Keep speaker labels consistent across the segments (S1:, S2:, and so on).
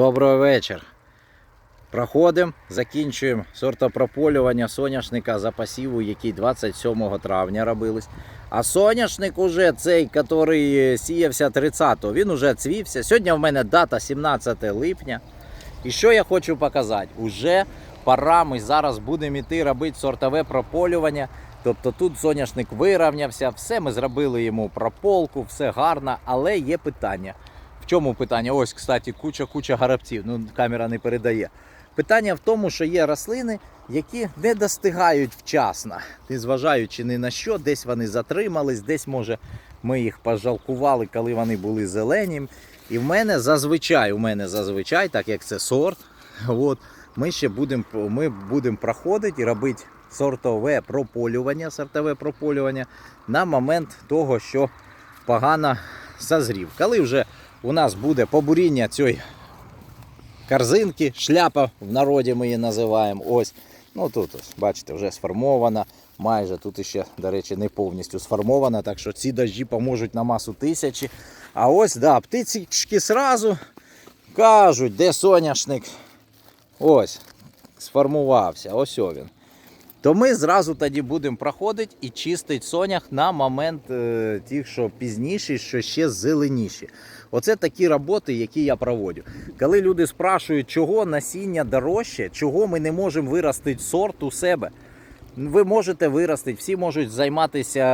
S1: Добрий вечір. Проходимо, закінчуємо сортопрополювання соняшника за посіву, який 27 травня робились. А соняшник уже цей, який сіявся 30-го, він уже цвівся. Сьогодні в мене дата 17 липня. І що я хочу показати? Уже пора, ми зараз будемо йти робити сортове прополювання. Тобто тут соняшник вирівнявся, все ми зробили йому прополку, все гарно, але є питання. В чому питання? Ось, кстати, куча-куча гарабців. Ну, камера не передає. Питання в тому, що є рослини, які не достигають вчасно, незважаючи ні на що, десь вони затримались, десь, може, ми їх пожалкували, коли вони були зелені. І в мене зазвичай, у мене зазвичай, так як це сорт, от, ми ще будемо ми будем проходити і робити сортове прополювання, сортове прополювання на момент того, що погано созрів. Коли вже у нас буде побуріння цієї корзинки, шляпа в народі ми її називаємо. Ось. Ну тут, ось, бачите, вже сформована. Майже тут ще, до речі, не повністю сформована, так що ці дощі поможуть на масу тисячі. А ось, да, птички сразу кажуть, де соняшник. Ось, сформувався, ось він. То ми зразу тоді будемо проходити і чистити сонях на момент е, тих, що пізніші, що ще зеленіші. Оце такі роботи, які я проводжу. Коли люди спрашують, чого насіння дорожче, чого ми не можемо виростити сорт у себе. Ви можете виростити, всі можуть займатися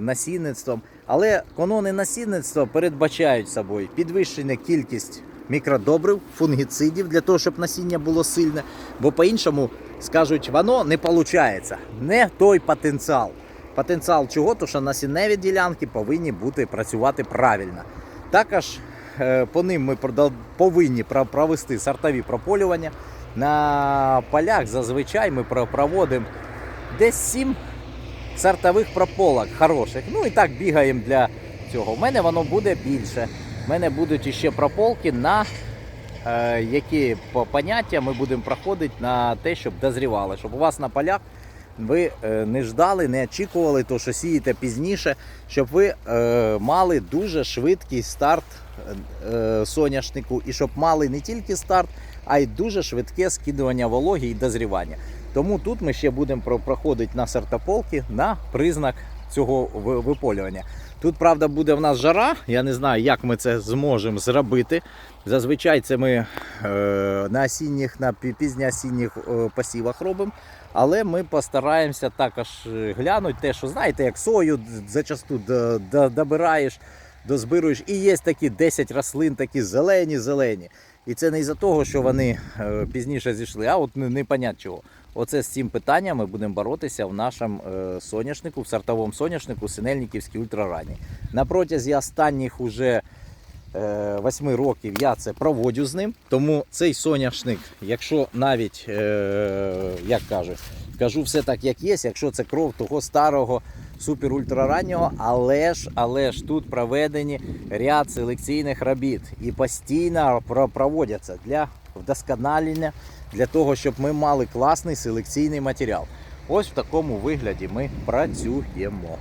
S1: насінництвом, але канони насінництва передбачають собою підвищення кількість мікродобрив, фунгіцидів для того, щоб насіння було сильне, бо по-іншому скажуть, воно не виходить, не той потенціал. Потенціал чого? То що насінневі ділянки повинні бути працювати правильно. Також е, по ним ми повинні провести сортові прополювання. На полях зазвичай ми проводимо десь 7 сортових прополок хороших. Ну і так бігаємо для цього. У мене воно буде більше. У мене будуть іще прополки на е, які по поняття ми будемо проходити на те, щоб дозрівали, щоб у вас на полях ви е, не ждали, не очікували, то що сієте пізніше, щоб ви е, мали дуже швидкий старт е, соняшнику і щоб мали не тільки старт, а й дуже швидке скидування вологи і дозрівання. Тому тут ми ще будемо проходити на сертополки на признак цього виполювання. Тут, правда, буде в нас жара. Я не знаю, як ми це зможемо зробити. Зазвичай це ми е, на осінніх, на пі- пізньоосінніх е, посівах робимо. Але ми постараємося також глянути те, що знаєте, як сою зачасту добираєш, дозбируєш. І є такі 10 рослин, такі зелені-зелені. І це не із-за того, що вони е, пізніше зійшли, а от не, не чого. Оце з цим питанням ми будемо боротися в нашому е, соняшнику, в сортовому соняшнику Синельниківський ультраранній. На протязі останніх уже е, восьми років я це проводжу з ним. Тому цей соняшник, якщо навіть, як кажуть, кажу все так, як є, якщо це кров того старого супер ультрараннього, але ж, але ж тут проведені ряд селекційних робіт і постійно про- проводяться для вдосконалення, для того, щоб ми мали класний селекційний матеріал. Ось в такому вигляді ми працюємо.